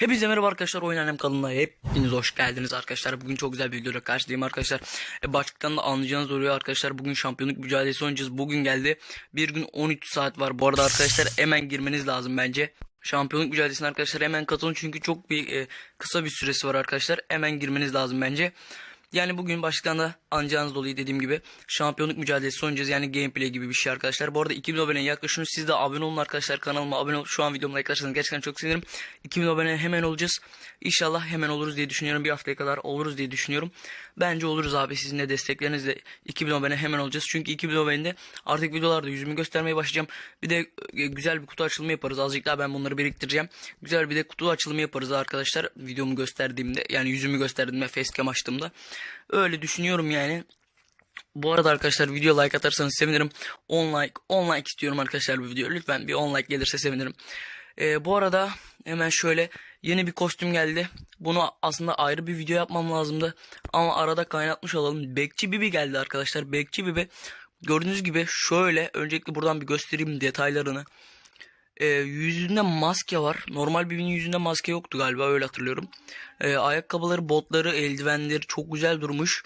Hepinize merhaba arkadaşlar oyun annem kanalına hepiniz hoş geldiniz arkadaşlar. Bugün çok güzel bir videoyla karşıdayım arkadaşlar. E, başlıktan da anlayacağınız oluyor arkadaşlar. Bugün şampiyonluk mücadelesi oynayacağız. Bugün geldi. Bir gün 13 saat var. Bu arada arkadaşlar hemen girmeniz lazım bence. Şampiyonluk mücadelesine arkadaşlar hemen katılın. Çünkü çok bir e, kısa bir süresi var arkadaşlar. Hemen girmeniz lazım bence yani bugün başlıktan da anlayacağınız dolayı dediğim gibi şampiyonluk mücadelesi oynayacağız. Yani gameplay gibi bir şey arkadaşlar. Bu arada 2000 aboneye yaklaşın. Siz de abone olun arkadaşlar. Kanalıma abone ol. Şu an videoma yaklaşırsanız gerçekten çok sevinirim. 2000 abone hemen olacağız. İnşallah hemen oluruz diye düşünüyorum. Bir haftaya kadar oluruz diye düşünüyorum. Bence oluruz abi. Sizin de desteklerinizle 2000 abone hemen olacağız. Çünkü 2000 abonede artık videolarda yüzümü göstermeye başlayacağım. Bir de e, güzel bir kutu açılımı yaparız. Azıcık daha ben bunları biriktireceğim. Güzel bir de kutu açılımı yaparız arkadaşlar. Videomu gösterdiğimde yani yüzümü gösterdiğimde facecam açtığımda. Öyle düşünüyorum yani. Bu arada arkadaşlar video like atarsanız sevinirim. 10 like, 10 like istiyorum arkadaşlar bu video. Lütfen bir 10 like gelirse sevinirim. Ee, bu arada hemen şöyle yeni bir kostüm geldi. Bunu aslında ayrı bir video yapmam lazımdı. Ama arada kaynatmış olalım. Bekçi Bibi geldi arkadaşlar. Bekçi Bibi gördüğünüz gibi şöyle öncelikle buradan bir göstereyim detaylarını. Ee, yüzünde maske var. Normal Bibi'nin yüzünde maske yoktu galiba öyle hatırlıyorum. Ee, ayakkabıları, botları, eldivenleri çok güzel durmuş.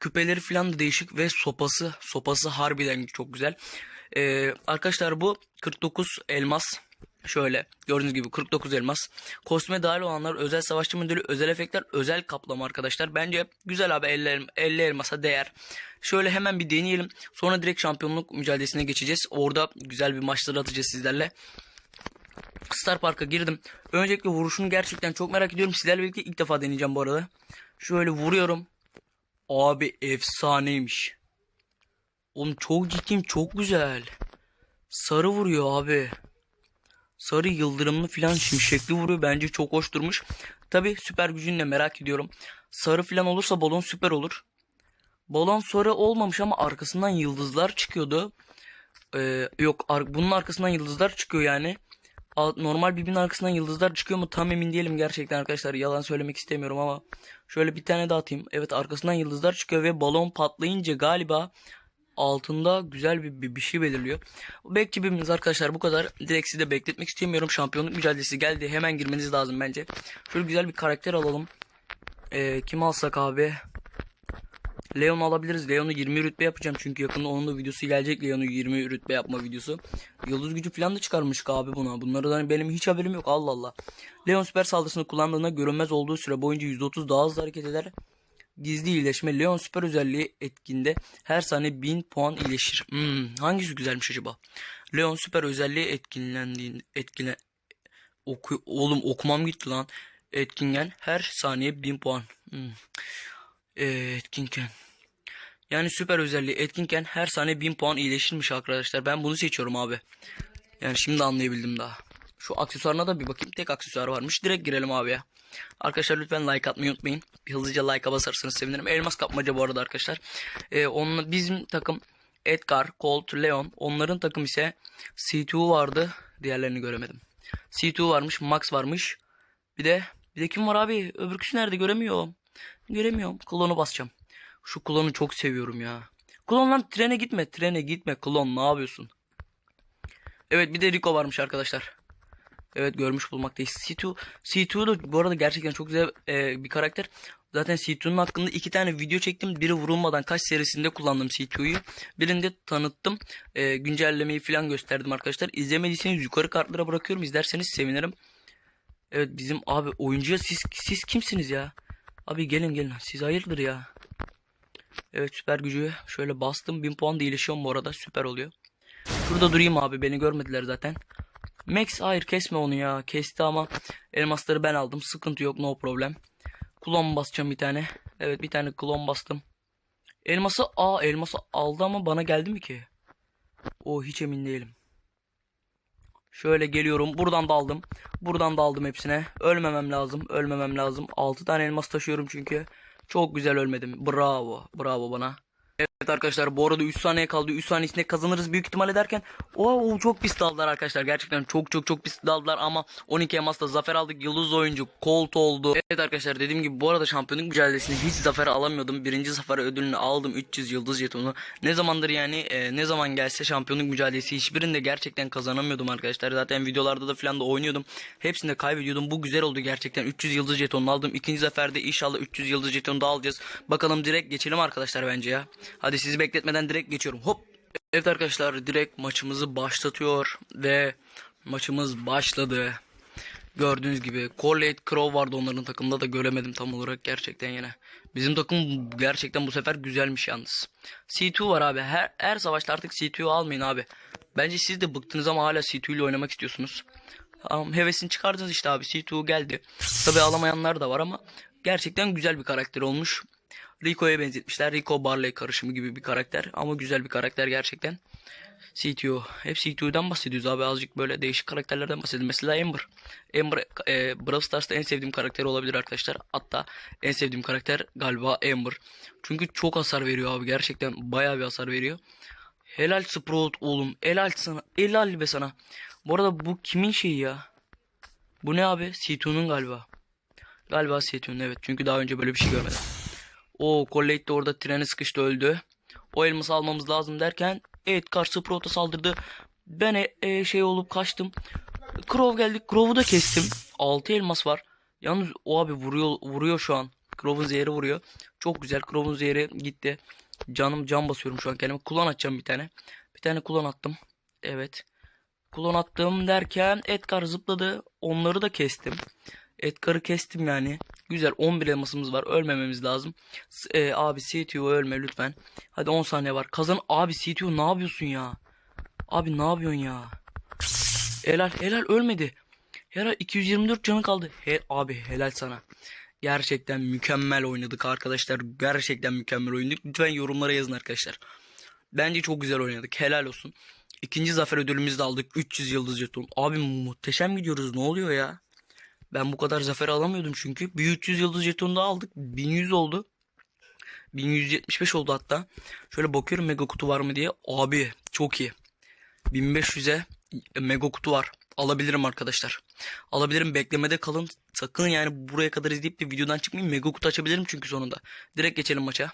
Küpeleri falan da değişik ve sopası, sopası harbiden çok güzel. Ee, arkadaşlar bu 49 elmas. Şöyle gördüğünüz gibi 49 elmas. Kostüme dahil olanlar özel savaşçı modülü, özel efektler, özel kaplama arkadaşlar. Bence güzel abi 50, elm- 50 elmasa değer. Şöyle hemen bir deneyelim. Sonra direkt şampiyonluk mücadelesine geçeceğiz. Orada güzel bir maçları atacağız sizlerle. Star Park'a girdim. Öncelikle vuruşunu gerçekten çok merak ediyorum. Sizlerle birlikte ilk defa deneyeceğim bu arada. Şöyle vuruyorum. Abi efsaneymiş. Oğlum çok ciddiyim çok güzel. Sarı vuruyor abi. Sarı yıldırımlı filan şimşekli vuruyor. Bence çok hoş durmuş. Tabi süper gücünü de merak ediyorum. Sarı filan olursa balon süper olur. Balon sarı olmamış ama arkasından yıldızlar çıkıyordu. Ee, yok ar- bunun arkasından yıldızlar çıkıyor yani. Al- Normal birbirinin arkasından yıldızlar çıkıyor mu tam emin değilim gerçekten arkadaşlar. Yalan söylemek istemiyorum ama. Şöyle bir tane daha atayım. Evet arkasından yıldızlar çıkıyor ve balon patlayınca galiba altında güzel bir, bir, şey belirliyor. Birbirimiz arkadaşlar bu kadar. Direkt sizi de bekletmek istemiyorum. Şampiyonluk mücadelesi geldi. Hemen girmeniz lazım bence. Şöyle güzel bir karakter alalım. Ee, kim alsak abi? Leon alabiliriz. Leon'u 20 rütbe yapacağım çünkü yakında onun da videosu gelecek. Leon'u 20 rütbe yapma videosu. Yıldız gücü falan da çıkarmış abi buna. Bunları da hani benim hiç haberim yok. Allah Allah. Leon süper saldırısını kullandığında görünmez olduğu süre boyunca %30 daha hızlı hareket eder. Gizli iyileşme Leon süper özelliği etkinde her saniye 1000 puan iyileşir. Hmm, hangisi güzelmiş acaba? Leon süper özelliği etkinlendiğinde etkile oku oğlum okumam gitti lan. Etkingen her saniye 1000 puan. Hmm. Ee, etkinken. Yani süper özelliği etkinken her saniye 1000 puan iyileşirmiş arkadaşlar. Ben bunu seçiyorum abi. Yani şimdi anlayabildim daha. Şu aksesuarına da bir bakayım. Tek aksesuar varmış. Direkt girelim abi ya. Arkadaşlar lütfen like atmayı unutmayın. Bir hızlıca like'a basarsanız sevinirim. Elmas kapmaca bu arada arkadaşlar. Ee, onunla bizim takım Edgar, Colt, Leon. Onların takım ise C2 vardı. Diğerlerini göremedim. C2 varmış, Max varmış. Bir de bir de kim var abi? Öbürküsü nerede göremiyorum. Göremiyorum. Klonu basacağım. Şu klonu çok seviyorum ya. Klon lan trene gitme. Trene gitme. Klon ne yapıyorsun? Evet bir de Rico varmış arkadaşlar. Evet görmüş bulmaktayız. C2, C2 da bu arada gerçekten çok güzel e, bir karakter. Zaten C2'nun hakkında iki tane video çektim. Biri vurulmadan kaç serisinde kullandım C2'yu. Birinde tanıttım. E, güncellemeyi falan gösterdim arkadaşlar. İzlemediyseniz yukarı kartlara bırakıyorum. İzlerseniz sevinirim. Evet bizim abi oyuncuya siz, siz kimsiniz ya? Abi gelin gelin. Siz hayırdır ya? Evet süper gücü şöyle bastım. 1000 puan da iyileşiyorum bu arada. Süper oluyor. Şurada durayım abi. Beni görmediler zaten. Max hayır kesme onu ya. Kesti ama elmasları ben aldım. Sıkıntı yok no problem. Klon basacağım bir tane. Evet bir tane klon bastım. Elması aa elması aldı ama bana geldi mi ki? O hiç emin değilim. Şöyle geliyorum. Buradan da aldım. Buradan da aldım hepsine. Ölmemem lazım. Ölmemem lazım. 6 tane elmas taşıyorum çünkü. Çok güzel ölmedim. Bravo. Bravo bana. Evet arkadaşlar bu arada 3 saniye kaldı. 3 saniye içinde kazanırız büyük ihtimalle derken o çok pis daldılar arkadaşlar. Gerçekten çok çok çok pis daldılar ama 12 Emas'ta zafer aldık. Yıldız oyuncu Colt oldu. Evet arkadaşlar dediğim gibi bu arada şampiyonluk mücadelesinde hiç zafer alamıyordum. Birinci zafer ödülünü aldım 300 yıldız jetonu. Ne zamandır yani e, ne zaman gelse şampiyonluk mücadelesi hiçbirinde gerçekten kazanamıyordum arkadaşlar. Zaten videolarda da falan da oynuyordum. Hepsinde kaybediyordum. Bu güzel oldu gerçekten. 300 yıldız jetonunu aldım. İkinci zaferde inşallah 300 yıldız jetonu da alacağız. Bakalım direkt geçelim arkadaşlar bence ya. Hadi sizi bekletmeden direkt geçiyorum. Hop. Evet arkadaşlar direkt maçımızı başlatıyor ve maçımız başladı. Gördüğünüz gibi Corlate Crow vardı onların takımında da göremedim tam olarak gerçekten yine. Bizim takım gerçekten bu sefer güzelmiş yalnız. C2 var abi. Her, her savaşta artık C2 almayın abi. Bence siz de bıktınız ama hala C2 ile oynamak istiyorsunuz. Tamam hevesini çıkardınız işte abi. C2 geldi. Tabi alamayanlar da var ama gerçekten güzel bir karakter olmuş. Rico'ya benzetmişler. Rico Barley karışımı gibi bir karakter ama güzel bir karakter gerçekten. CTO. Hep CTO'dan bahsediyoruz abi azıcık böyle değişik karakterlerden bahsedelim. Mesela Ember. Ember e, Brawl Stars'ta en sevdiğim karakter olabilir arkadaşlar. Hatta en sevdiğim karakter galiba Ember. Çünkü çok hasar veriyor abi gerçekten bayağı bir hasar veriyor. Helal Sprout oğlum. Helal sana. Helal be sana. Bu arada bu kimin şeyi ya? Bu ne abi? C2'nun galiba. Galiba C2'nun evet. Çünkü daha önce böyle bir şey görmedim. O Collate de orada treni sıkıştı öldü. O elması almamız lazım derken evet karşı Sprout'a saldırdı. Ben e, e, şey olup kaçtım. Crow geldi. Crow'u da kestim. 6 elmas var. Yalnız o abi vuruyor vuruyor şu an. Crow'un zehri vuruyor. Çok güzel. Crow'un zehri gitti. Canım can basıyorum şu an kendime. Kulon atacağım bir tane. Bir tane kulon attım. Evet. Kulon attım derken Edgar zıpladı. Onları da kestim. Edgar'ı kestim yani. Güzel 11 elmasımız var. Ölmememiz lazım. S- e, abi CTO ölme lütfen. Hadi 10 saniye var. Kazan abi CTO ne yapıyorsun ya? Abi ne yapıyorsun ya? Helal helal ölmedi. Helal 224 canı kaldı. He, abi helal sana. Gerçekten mükemmel oynadık arkadaşlar. Gerçekten mükemmel oynadık. Lütfen yorumlara yazın arkadaşlar. Bence çok güzel oynadık. Helal olsun. İkinci zafer ödülümüzü de aldık. 300 yıldız jeton. Abi muhteşem gidiyoruz. Ne oluyor ya? Ben bu kadar zafer alamıyordum çünkü. Bir 300 yıldız jetonu da aldık. 1100 oldu. 1175 oldu hatta. Şöyle bakıyorum mega kutu var mı diye. Abi çok iyi. 1500'e mega kutu var. Alabilirim arkadaşlar. Alabilirim beklemede kalın. Sakın yani buraya kadar izleyip de videodan çıkmayın. Mega kutu açabilirim çünkü sonunda. Direkt geçelim maça.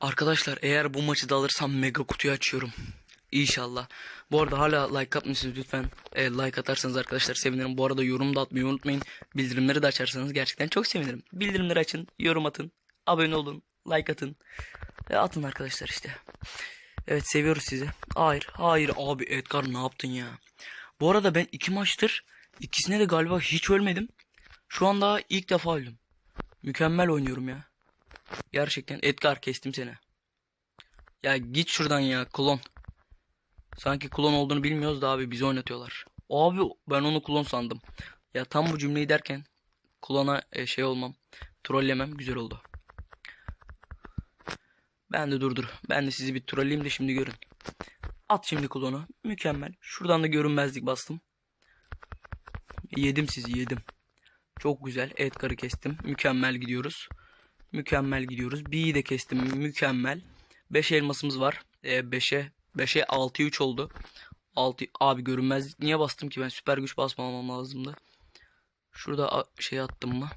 Arkadaşlar eğer bu maçı da alırsam mega kutuyu açıyorum. İnşallah. Bu arada hala like atmışsınız lütfen. E, like atarsanız arkadaşlar sevinirim. Bu arada yorum da atmayı unutmayın. Bildirimleri de açarsanız gerçekten çok sevinirim. Bildirimleri açın, yorum atın, abone olun, like atın. E, atın arkadaşlar işte. Evet seviyoruz sizi. Hayır, hayır abi Edgar ne yaptın ya? Bu arada ben iki maçtır ikisine de galiba hiç ölmedim. Şu an daha ilk defa öldüm. Mükemmel oynuyorum ya. Gerçekten Edgar kestim seni. Ya git şuradan ya klon. Sanki klon olduğunu bilmiyoruz da abi bizi oynatıyorlar. Abi ben onu klon sandım. Ya tam bu cümleyi derken klona e, şey olmam. Trollemem güzel oldu. Ben de dur dur. Ben de sizi bir trolleyeyim de şimdi görün. At şimdi klonu. Mükemmel. Şuradan da görünmezlik bastım. Yedim sizi yedim. Çok güzel. Edgar'ı kestim. Mükemmel gidiyoruz. Mükemmel gidiyoruz. B'yi de kestim. Mükemmel. 5 elmasımız var. 5'e 5'e 6'ya 3 oldu. 6 abi görünmezlik niye bastım ki ben süper güç basmamam lazımdı. Şurada şey attım mı?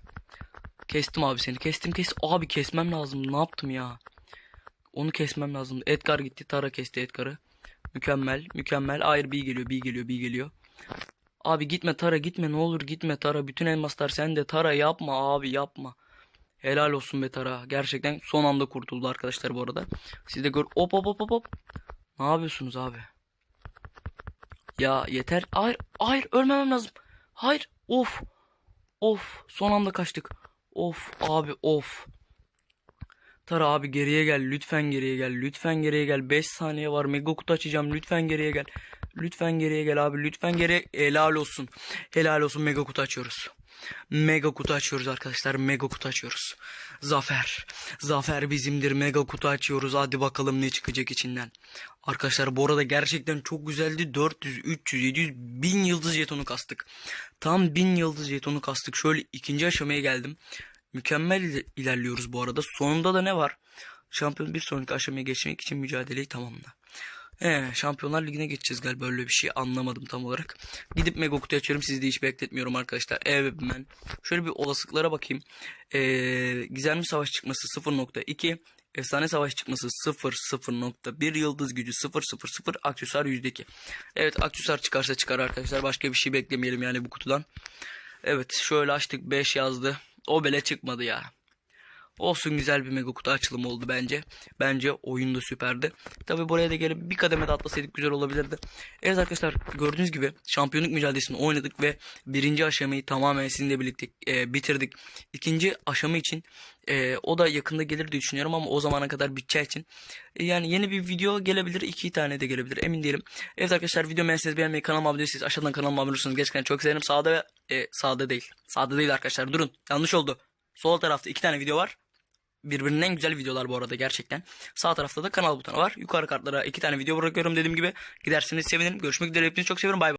Kestim abi seni. Kestim kes. Abi kesmem lazım. Ne yaptım ya? Onu kesmem lazım. Edgar gitti. Tara kesti Edgar'ı. Mükemmel. Mükemmel. Hayır B geliyor. B geliyor. B geliyor. Abi gitme Tara gitme ne olur gitme Tara. Bütün elmaslar sende. Tara yapma abi yapma. Helal olsun be Tara. Gerçekten son anda kurtuldu arkadaşlar bu arada. Siz de gör. Hop hop hop hop hop. Ne yapıyorsunuz abi? Ya yeter. Hayır, hayır ölmemem lazım. Hayır. Of. Of. Son anda kaçtık. Of abi of. Tara abi geriye gel. Lütfen geriye gel. Lütfen geriye gel. 5 saniye var. Mega kutu açacağım. Lütfen geriye gel. Lütfen geriye gel abi. Lütfen geriye. Helal olsun. Helal olsun. Mega kutu açıyoruz. Mega kutu açıyoruz arkadaşlar. Mega kutu açıyoruz. Zafer. Zafer bizimdir. Mega kutu açıyoruz. Hadi bakalım ne çıkacak içinden. Arkadaşlar bu arada gerçekten çok güzeldi. 400, 300, 700, 1000 yıldız jetonu kastık. Tam 1000 yıldız jetonu kastık. Şöyle ikinci aşamaya geldim. Mükemmel il- ilerliyoruz bu arada. Sonunda da ne var? Şampiyon bir sonraki aşamaya geçmek için mücadeleyi tamamla. Ee, Şampiyonlar Ligi'ne geçeceğiz galiba öyle bir şey anlamadım tam olarak. Gidip mega kutu açıyorum sizi de hiç bekletmiyorum arkadaşlar. Evet ben şöyle bir olasılıklara bakayım. Ee, gizemli savaş çıkması 0.2 Efsane savaş çıkması 0 0.1 yıldız gücü 0 0 0 aksesuar %2. Evet aksesuar çıkarsa çıkar arkadaşlar başka bir şey beklemeyelim yani bu kutudan. Evet şöyle açtık 5 yazdı. O bile çıkmadı ya. Olsun güzel bir mega kutu açılımı oldu bence. Bence oyun da süperdi. Tabi buraya da gelip bir kademe de atlasaydık güzel olabilirdi. Evet arkadaşlar gördüğünüz gibi şampiyonluk mücadelesini oynadık ve birinci aşamayı tamamen sizinle birlikte e, bitirdik. İkinci aşama için e, o da yakında gelir diye düşünüyorum ama o zamana kadar biteceği için e, yani yeni bir video gelebilir. iki tane de gelebilir emin değilim. Evet arkadaşlar video beğendiyseniz beğenmeyi kanalıma abone değilseniz aşağıdan kanalıma abone olursanız gerçekten çok sevinirim. Sağda ve e, sağda değil. Sağda değil arkadaşlar durun yanlış oldu. Sol tarafta iki tane video var. Birbirinin en güzel videolar bu arada gerçekten. Sağ tarafta da kanal butonu var. Yukarı kartlara iki tane video bırakıyorum dediğim gibi. Giderseniz sevinirim. Görüşmek üzere. Hepinizi çok seviyorum. Bay bay.